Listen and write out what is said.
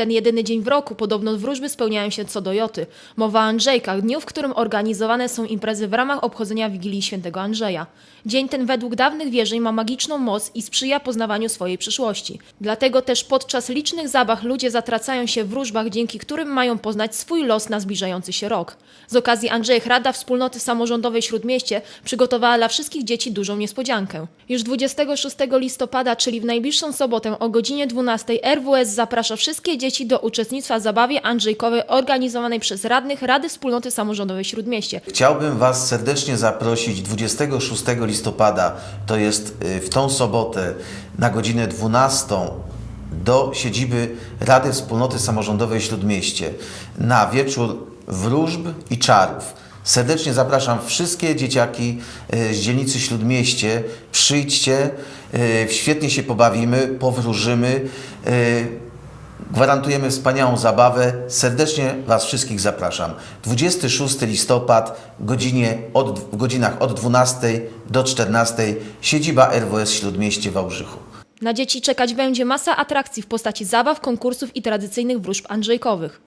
ten jedyny dzień w roku podobno wróżby spełniają się co do joty. Mowa o Andrzejkach, dniu, w którym organizowane są imprezy w ramach obchodzenia Wigilii Świętego Andrzeja. Dzień ten według dawnych wierzeń ma magiczną moc i sprzyja poznawaniu swojej przyszłości. Dlatego też podczas licznych zabaw ludzie zatracają się w wróżbach, dzięki którym mają poznać swój los na zbliżający się rok. Z okazji Andrzejek Rada Wspólnoty Samorządowej Śródmieście przygotowała dla wszystkich dzieci dużą niespodziankę. Już 26 listopada, czyli w najbliższą sobotę o godzinie 12 RWS zaprasza wszystkie dzieci do uczestnictwa w zabawie Andrzejkowej organizowanej przez radnych Rady Wspólnoty Samorządowej Śródmieście. Chciałbym Was serdecznie zaprosić 26 listopada, to jest y, w tą sobotę na godzinę 12 do siedziby Rady Wspólnoty Samorządowej Śródmieście na wieczór wróżb i czarów. Serdecznie zapraszam wszystkie dzieciaki y, z dzielnicy Śródmieście. Przyjdźcie, y, świetnie się pobawimy, powróżymy. Gwarantujemy wspaniałą zabawę. Serdecznie Was wszystkich zapraszam. 26 listopad, godzinie od, w godzinach od 12 do 14, siedziba RWS Śródmieście Wałbrzychu. Na dzieci czekać będzie masa atrakcji w postaci zabaw, konkursów i tradycyjnych wróżb Andrzejkowych.